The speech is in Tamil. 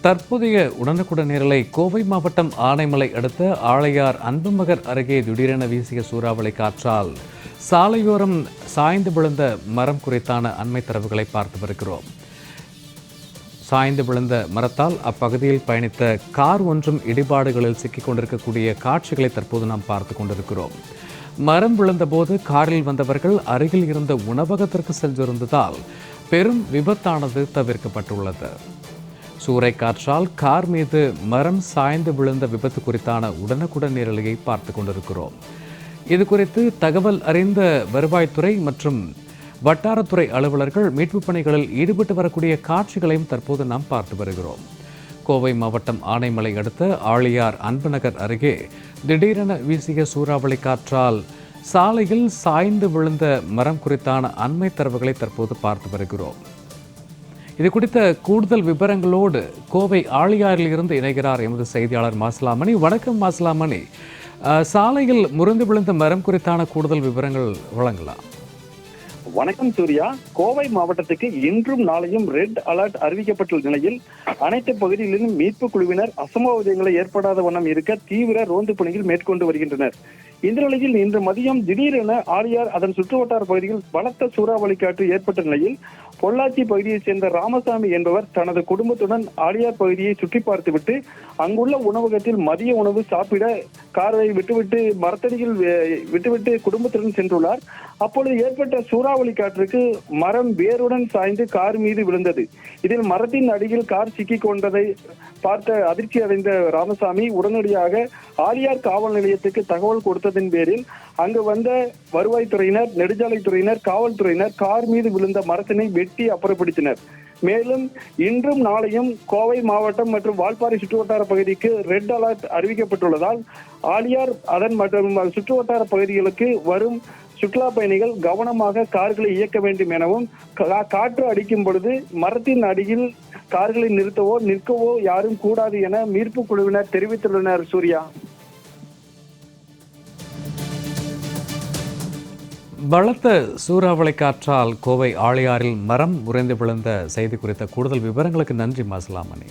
தற்போதைய உடனுக்குடன் நேரலை கோவை மாவட்டம் ஆனைமலை அடுத்த ஆளையார் அன்புமகர் அருகே திடீரென வீசிய சூறாவளி காற்றால் சாலையோரம் சாய்ந்து விழுந்த மரம் குறித்தான அண்மை தரவுகளை பார்த்து வருகிறோம். சாய்ந்து விழுந்த மரத்தால் அப்பகுதியில் பயணித்த கார் ஒன்றும் இடிபாடுகளில் சிக்கிக் கொண்டிருக்கக்கூடிய காட்சிகளை தற்போது நாம் பார்த்து கொண்டிருக்கிறோம். மரம் விழுந்தபோது காரில் வந்தவர்கள் அருகில் இருந்த உணவகத்திற்கு சென்றிருந்ததால் பெரும் விபத்தானது தவிர்க்கப்பட்டுள்ளது. சூறைக்காற்றால் கார் மீது மரம் சாய்ந்து விழுந்த விபத்து குறித்தான உடனுக்குடன் நேரலையை பார்த்து கொண்டிருக்கிறோம். இது குறித்து தகவல் அறிந்த வருவாய்த்துறை மற்றும் வட்டாரத்துறை அலுவலர்கள் மீட்புப் பணிகளில் ஈடுபட்டு வரக்கூடிய காட்சிகளையும் தற்போது நாம் பார்த்து வருகிறோம். கோவை மாவட்டம் ஆனைமலை அடுத்த ஆழியார் அன்புநகர் அருகே திடீரென வீசிய சூறாவளி காற்றால் சாலையில் சாய்ந்து விழுந்த மரம் குறித்தான அண்மை தரவுகளை தற்போது பார்த்து வருகிறோம். இது குறித்த கூடுதல் விவரங்களோடு கோவை ஆழியாரிலிருந்து இணைகிறார் எமது செய்தியாளர் மாசிலாமணி. வணக்கம் மாசிலாமணி. சாலையில் முறிந்து விழுந்த மரம் குறித்தான கூடுதல் விவரங்கள் வழங்கலாம். வணக்கம் சூர்யா. கோவை மாவட்டத்துக்கு இன்றும் நாளையும் ரெட் அலர்ட் அறிவிக்கப்பட்டுள்ள நிலையில் அனைத்து பகுதிகளிலும் மீட்பு குழுவினர் அசம்பாவிதங்களை ஏற்படாத வண்ணம் இருக்க தீவிர ரோந்து பணிகள் மேற்கொண்டு வருகின்றனர். இந்த நிலையில் இன்று மதியம் திடீரென ஆரியார் அதன் சுற்றுவட்டார பகுதியில் பலத்த சூறாவளி காற்று ஏற்பட்ட நிலையில் பொள்ளாச்சி பகுதியைச் சேர்ந்த ராமசாமி என்பவர் தனது குடும்பத்துடன் ஆலியார் பகுதியை சுற்றி பார்த்துவிட்டு அங்குள்ள உணவகத்தில் மதிய உணவு சாப்பிட காரை விட்டுவிட்டு மரத்தடியில் விட்டுவிட்டு குடும்பத்துடன் சென்றுள்ளார். அப்பொழுது ஏற்பட்ட சூறாவளி காற்றுக்கு மரம் வேருடன் சாய்ந்து கார் மீது விழுந்தது. இதில் மரத்தின் அடியில் கார் சிக்கிக் கொண்டதை பார்த்த அதிர்ச்சி அடைந்த ராமசாமி உடனடியாக ஆலியார் காவல் நிலையத்துக்கு தகவல் கொடுத்து கொடுத்ததின் பேரில் அங்கு வந்த வருவாய்த்துறையினர் நெடுஞ்சாலைத்துறையினர் காவல்துறையினர் கார் மீது விழுந்த மரத்தினை வெட்டி அப்புறப்படுத்தினர். மேலும் இன்றும் நாளையும் கோவை மாவட்டம் மற்றும் வால்பாறை சுற்றுவட்டார பகுதிக்கு ரெட் அலர்ட் அறிவிக்கப்பட்டுள்ளதால் ஆலியார் அதன் மற்றும் சுற்றுவட்டார பகுதிகளுக்கு வரும் சுற்றுலா பயணிகள் கவனமாக கார்களை இயக்க வேண்டும் எனவும் காற்று அடிக்கும் பொழுது மரத்தின் அடியில் கார்களை நிறுத்தவோ நிற்கவோ யாரும் கூடாது என மீட்பு குழுவினர் தெரிவித்துள்ளனர் சூர்யா. பலத்த சூறாவளி காற்றால் கோவை ஆழியாரில் மரம் உறைந்து விழுந்த செய்தி குறித்த கூடுதல் விவரங்களுக்கு நன்றி மசலாமணி.